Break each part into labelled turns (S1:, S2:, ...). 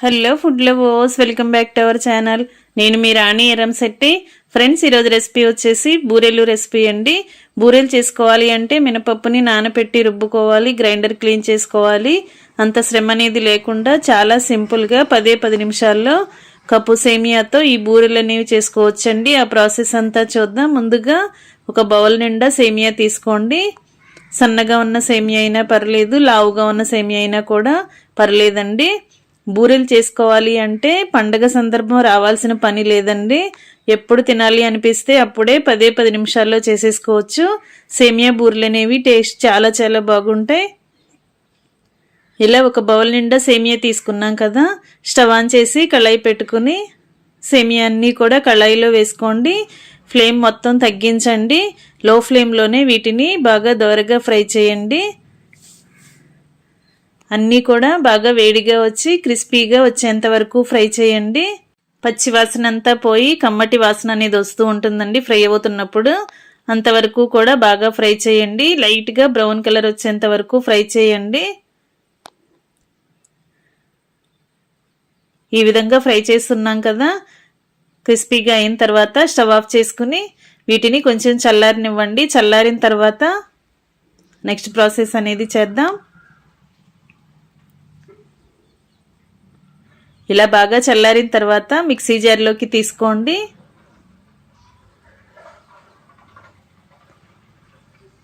S1: Hello food lovers welcome back to our channel. నేను మీ Rani ఎరం Shetty. Friends ఈరోజు రెసిపీ వచ్చేసి బూరెలు రెసిపీ అండి. బూరెలు చేసుకోవాలి అంటే మినపప్పుని నానబెట్టి రుబ్బుకోవాలి గ్రైండర్ క్లీన్ చేసుకోవాలి. అంత శ్రమ అనేది లేకుండా చాలా సింపుల్గా పదే పది నిమిషాల్లో కప్పు సేమియాతో ఈ బూరెలు అనేవి చేసుకోవచ్చండి. ఆ ప్రాసెస్ అంతా చూద్దాం. ముందుగా ఒక బౌల్ నిండా సేమియా తీసుకోండి. సన్నగా ఉన్న సేమియా అయినా పర్లేదు లావుగా ఉన్న సేమియా అయినా కూడా పర్లేదండి. బూరెలు చేసుకోవాలి అంటే పండగ సందర్భం రావాల్సిన పని లేదండి. ఎప్పుడు తినాలి అనిపిస్తే అప్పుడే పదే పది నిమిషాల్లో చేసేసుకోవచ్చు. సేమియా బూరెలు అనేవి టేస్ట్ చాలా చాలా బాగుంటాయి. ఇలా ఒక బౌల్ నిండా సేమియా తీసుకున్నాం కదా స్టవ్ ఆన్ చేసి కళాయి పెట్టుకుని సేమియా అన్నీ కూడా కళాయిలో వేసుకోండి. ఫ్లేమ్ మొత్తం తగ్గించండి. లో ఫ్లేమ్లోనే వీటిని బాగా దోరగా ఫ్రై చేయండి. అన్నీ కూడా బాగా వేడిగా వచ్చి క్రిస్పీగా వచ్చేంత వరకు ఫ్రై చేయండి. పచ్చి వాసన అంతా పోయి కమ్మటి వాసన అనేది వస్తూ ఉంటుందండి ఫ్రై అవుతున్నప్పుడు. అంతవరకు కూడా బాగా ఫ్రై చేయండి. లైట్గా బ్రౌన్ కలర్ వచ్చేంత వరకు ఫ్రై చేయండి. ఈ విధంగా ఫ్రై చేస్తున్నాం కదా. క్రిస్పీగా అయిన తర్వాత స్టవ్ ఆఫ్ చేసుకుని వీటిని కొంచెం చల్లారినివ్వండి. చల్లారిన తర్వాత నెక్స్ట్ ప్రాసెస్ అనేది చేద్దాం. ఇలా బాగా చల్లారిన తర్వాత మిక్సీ జార్లోకి తీసుకోండి.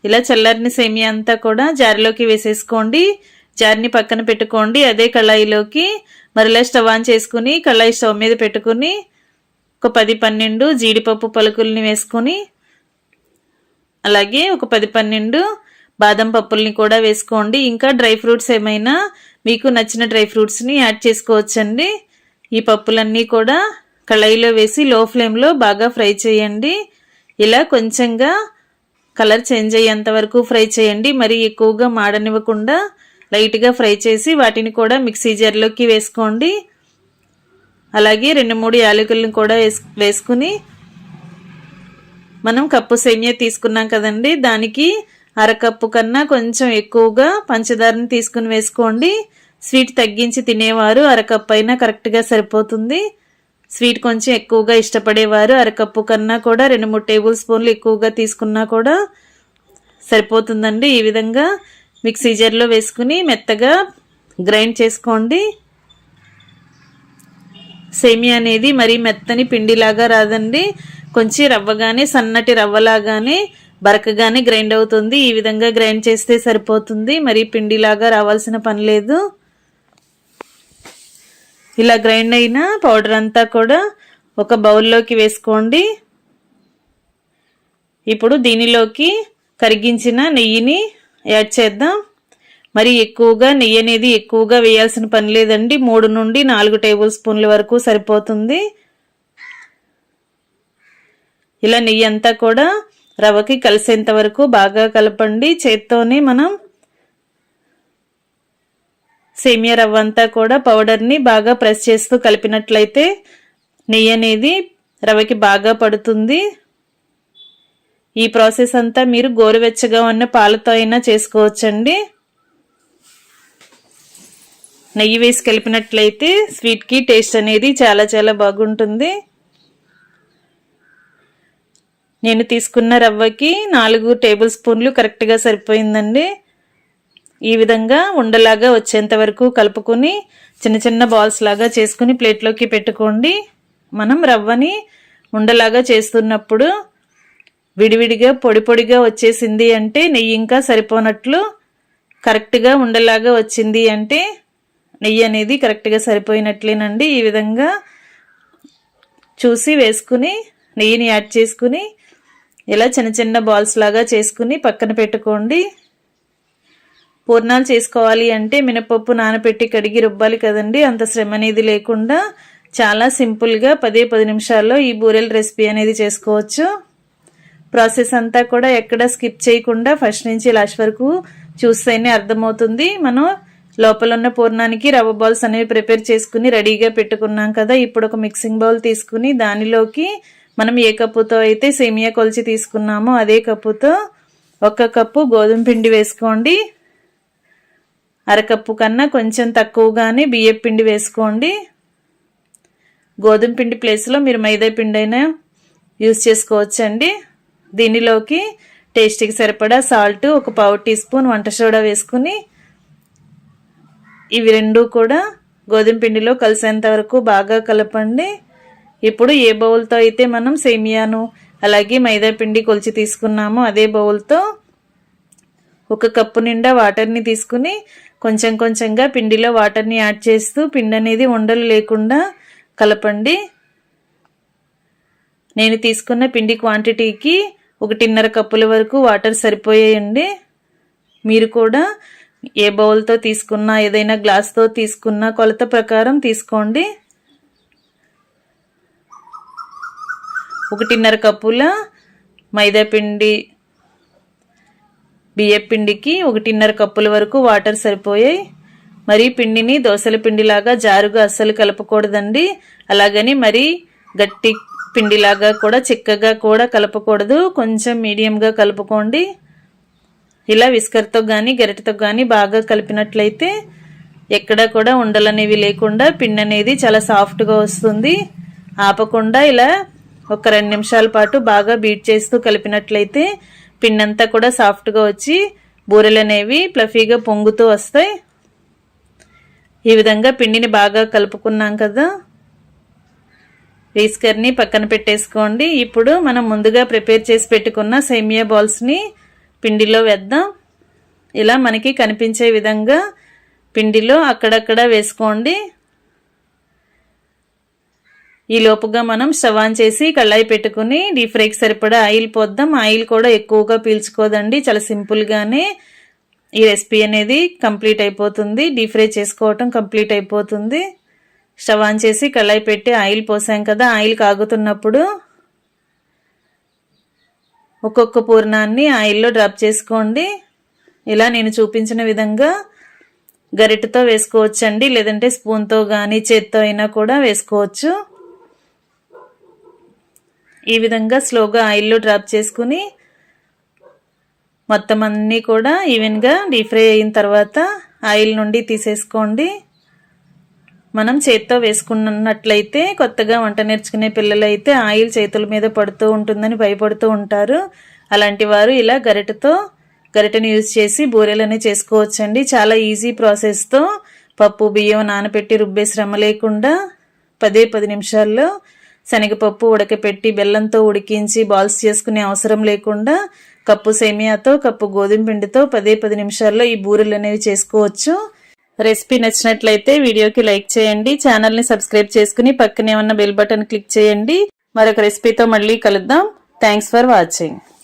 S1: ఇలా చల్లారిన సేమియా అంతా కూడా జార్లోకి వేసేసుకోండి. జార్ని పక్కన పెట్టుకోండి. అదే కళాయిలోకి మరలా స్టవ్ ఆన్ చేసుకుని కళాయి స్టవ్ మీద పెట్టుకుని ఒక పది పన్నెండు జీడిపప్పు పలుకుల్ని వేసుకొని అలాగే ఒక పది పన్నెండు బాదం పప్పుల్ని కూడా వేసుకోండి. ఇంకా డ్రై ఫ్రూట్స్ ఏమైనా మీకు నచ్చిన డ్రై ఫ్రూట్స్ని యాడ్ చేసుకోవచ్చండి. ఈ పప్పులన్నీ కూడా కళాయిలో వేసి లో ఫ్లేమ్లో బాగా ఫ్రై చేయండి. ఇలా కొంచెంగా కలర్ చేంజ్ అయ్యేంత వరకు ఫ్రై చేయండి. మరి ఎక్కువగా మాడనివ్వకుండా లైట్గా ఫ్రై చేసి వాటిని కూడా మిక్సీ జార్లోకి వేసుకోండి. అలాగే రెండు మూడు యాలకులను కూడా వేసుకుని మనం కప్పు సేమియా తీసుకున్నాం కదండి. దానికి అరకప్పు కన్నా కొంచెం ఎక్కువగా పంచదారని తీసుకుని వేసుకోండి. స్వీట్ తగ్గించి తినేవారు అరకప్పు అయినా కరెక్ట్గా సరిపోతుంది. స్వీట్ కొంచెం ఎక్కువగా ఇష్టపడేవారు అరకప్పు కన్నా కూడా రెండు మూడు టేబుల్ స్పూన్లు ఎక్కువగా తీసుకున్నా కూడా సరిపోతుందండి. ఈ విధంగా మిక్సీ జార్లో వేసుకుని మెత్తగా గ్రైండ్ చేసుకోండి. సేమియా అనేది మరీ మెత్తని పిండిలాగా రాదండి. కొంచెం రవ్వగానే సన్నటి రవ్వలాగానే బరకగానే గ్రైండ్ అవుతుంది. ఈ విధంగా గ్రైండ్ చేస్తే సరిపోతుంది. మరి పిండిలాగా రావాల్సిన పని లేదు. ఇలా గ్రైండ్ అయిన పౌడర్ అంతా కూడా ఒక బౌల్లోకి వేసుకోండి. ఇప్పుడు దీనిలోకి కరిగించిన నెయ్యిని యాడ్ చేద్దాం. మరి ఎక్కువగా నెయ్యి అనేది ఎక్కువగా వేయాల్సిన పని లేదండి. మూడు నుండి నాలుగు టేబుల్ స్పూన్ల వరకు సరిపోతుంది. ఇలా నెయ్యి అంతా కూడా రవ్వకి కలిసేంత వరకు బాగా కలపండి. చేత్తోనే మనం సేమియా రవ్వ అంతా కూడా పౌడర్ని బాగా ప్రెస్ చేస్తూ కలిపినట్లయితే నెయ్యి అనేది రవ్వకి బాగా పడుతుంది. ఈ ప్రాసెస్ అంతా మీరు గోరువెచ్చగా ఉన్న పాలతో అయినా చేసుకోవచ్చండి. నెయ్యి వేసి కలిపినట్లయితే స్వీట్కి టేస్ట్ అనేది చాలా చాలా బాగుంటుంది. నేను తీసుకున్న రవ్వకి నాలుగు టేబుల్ స్పూన్లు కరెక్ట్గా సరిపోయిందండి. ఈ విధంగా ఉండలాగా వచ్చేంత వరకు కలుపుకొని చిన్న చిన్న బాల్స్ లాగా చేసుకుని ప్లేట్లోకి పెట్టుకోండి. మనం రవ్వని ఉండలాగా చేస్తున్నప్పుడు విడివిడిగా పొడి పొడిగా వచ్చేసింది అంటే నెయ్యి ఇంకా సరిపోనట్లు కరెక్ట్గా ఉండలాగా వచ్చింది అంటే నెయ్యి అనేది కరెక్ట్గా సరిపోయినట్లేనండి. ఈ విధంగా చూసి వేసుకుని నెయ్యిని యాడ్ చేసుకుని ఇలా చిన్న చిన్న బాల్స్ లాగా చేసుకుని పక్కన పెట్టుకోండి. పూర్ణాలు చేసుకోవాలి అంటే మినపప్పు నానపెట్టి కడిగి రుబ్బాలి కదండి. అంత శ్రమ అనేది లేకుండా చాలా సింపుల్గా పదే పది నిమిషాల్లో ఈ బూరెల రెసిపీ అనేది చేసుకోవచ్చు. ప్రాసెస్ అంతా కూడా ఎక్కడ స్కిప్ చేయకుండా ఫస్ట్ నుంచి లాస్ట్ వరకు చూస్తేనే అర్థమవుతుంది. మనం లోపల ఉన్న పూర్ణానికి రవ్వ బాల్స్ అనేవి ప్రిపేర్ చేసుకుని రెడీగా పెట్టుకున్నాం కదా ఇప్పుడు ఒక మిక్సింగ్ బౌల్ తీసుకుని దానిలోకి మనం ఏ కప్పుతో అయితే సేమియా కొలిచి తీసుకున్నామో అదే కప్పుతో ఒక కప్పు గోధుమ పిండి వేసుకోండి. అరకప్పు కన్నా కొంచెం తక్కువగానే బియ్యం పిండి వేసుకోండి. గోధుమ పిండి ప్లేస్లో మీరు మైదా పిండి అయినా యూస్ చేసుకోవచ్చండి. దీనిలోకి టేస్ట్కి సరిపడా సాల్ట్ ఒక పావు టీ స్పూన్ వంట సోడా వేసుకుని ఇవి రెండు కూడా గోధుమ పిండిలో కలిసేంత వరకు బాగా కలపండి. ఇప్పుడు ఏ బౌల్తో అయితే మనం సేమియాను అలాగే మైదా పిండి కొలిచి తీసుకున్నామో అదే బౌల్తో ఒక కప్పు నిండా వాటర్ని తీసుకుని కొంచెం కొంచెంగా పిండిలో వాటర్ని యాడ్ చేస్తూ పిండి అనేది ఉండలు లేకుండా కలపండి. నేను తీసుకున్న పిండి క్వాంటిటీకి ఒకటిన్నర కప్పుల వరకు వాటర్ సరిపోయాయండి. మీరు కూడా ఏ బౌల్తో తీసుకున్నా ఏదైనా గ్లాస్తో తీసుకున్నా కొలత ప్రకారం తీసుకోండి. ఒకటిన్నర కప్పుల మైదాపిండి బియ్యపిండికి ఒకటిన్నర కప్పుల వరకు వాటర్ సరిపోయాయి. మరి పిండిని దోశల పిండిలాగా జారుగా అస్సలు కలపకూడదండి. అలాగని మరి గట్టి పిండిలాగా కూడా చిక్కగా కూడా కలపకూడదు. కొంచెం మీడియంగా కలుపుకోండి. ఇలా విస్కర్తో కానీ గరిటతో కానీ బాగా కలిపినట్లయితే ఎక్కడా కూడా ఉండలనేవి లేకుండా పిండి అనేది చాలా సాఫ్ట్గా వస్తుంది. ఆపకుండా ఇలా ఒక రెండు నిమిషాల పాటు బాగా బీట్ చేస్తూ కలిపినట్లయితే పిండి అంతా కూడా సాఫ్ట్గా వచ్చి బూరెలు అనేవి ప్లఫీగా పొంగుతూ వస్తాయి. ఈ విధంగా పిండిని బాగా కలుపుకున్నాం కదా. రీస్కర్ని పక్కన పెట్టేసుకోండి. ఇప్పుడు మనం ముందుగా ప్రిపేర్ చేసి పెట్టుకున్న సేమియా బాల్స్ని పిండిలో వేద్దాం. ఇలా మనకి కనిపించే విధంగా పిండిలో అక్కడక్కడ వేసుకోండి. ఈ లోపుగా మనం స్టవాన్ చేసి కళ్ళాయి పెట్టుకుని డీప్ ఫ్రైకి సరిపడా ఆయిల్ పోద్దాం. ఆయిల్ కూడా ఎక్కువగా పీల్చుకోదండి. చాలా సింపుల్గానే ఈ రెసిపీ అనేది కంప్లీట్ అయిపోతుంది. డీప్ ఫ్రై చేసుకోవటం కంప్లీట్ అయిపోతుంది. స్టవ్ ఆన్ చేసి కళాయి పెట్టి ఆయిల్ పోసాం కదా ఆయిల్ కాగుతున్నప్పుడు ఒక్కొక్క పూర్ణాన్ని ఆయిల్లో డ్రాప్ చేసుకోండి. ఇలా నేను చూపించిన విధంగా గరిటతో వేసుకోవచ్చండి. లేదంటే స్పూన్తో కానీ చేత్తో అయినా కూడా వేసుకోవచ్చు. ఈ విధంగా స్లోగా ఆయిల్లో డ్రాప్ చేసుకుని మొత్తం అన్నీ కూడా ఈవెన్గా డీప్ ఫ్రై అయిన తర్వాత ఆయిల్ నుండి తీసేసుకోండి. మనం చేత్తో వేసుకున్నట్లయితే కొత్తగా వంట నేర్చుకునే పిల్లలైతే ఆయిల్ చేతుల మీద పడుతూ ఉంటుందని భయపడుతూ ఉంటారు. అలాంటి వారు ఇలా గరిటతో గరిటను యూజ్ చేసి బూరెలని చేసుకోవచ్చండి. చాలా ఈజీ ప్రాసెస్తో పప్పు బియ్యం నానబెట్టి రుబ్బే శ్రమ లేకుండా పదే పది నిమిషాల్లో శనగపప్పు ఉడకపెట్టి బెల్లంతో ఉడికించి బాల్స్ చేసుకునే అవసరం లేకుండా కప్పు సేమియాతో కప్పు గోధుమ పిండితో పదే పది నిమిషాల్లో ఈ బూరెలు అనేవి చేసుకోవచ్చు. రెసిపీ నచ్చినట్లయితే వీడియోకి లైక్ చేయండి ఛానల్ని సబ్స్క్రైబ్ చేసుకుని పక్కనే ఉన్న బెల్ బటన్ క్లిక్ చేయండి. మరొక రెసిపీతో మళ్ళీ కలుద్దాం. Thanks for watching.